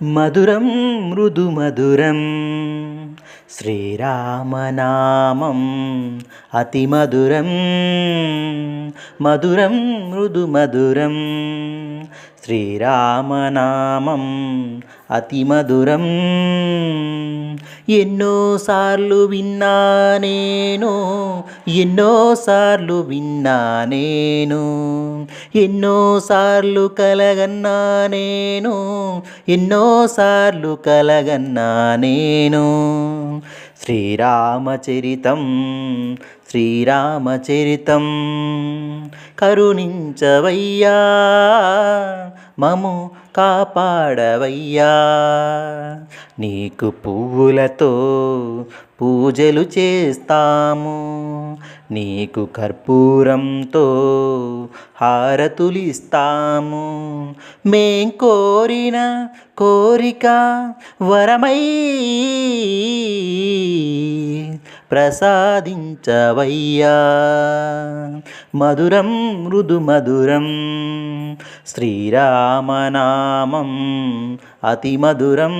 మధురం మృదు మధురం శ్రీరామనామం అతి మధురం మధురం మృదు మధురం శ్రీరామనామం అతి మధురం ఎన్నోసార్లు విన్నా నేను ఎన్నోసార్లు విన్నా నేను. ఎన్నోసార్లు కలగన్నా నేను ఎన్నోసార్లు కలగన్నా నేను. శ్రీరామచరితం శ్రీరామచరితం. కరుణించవయ్యా మము కాపాడవయ్యా. నీకు పువ్వులతో పూజలు చేస్తాము నీకు కర్పూరంతో హారతులిస్తాము. మేం కోరిన కోరిక వరమై ప్రసాదించవయ్యా. మధురం మృదు మధురం శ్రీరామనామం అతి మధురం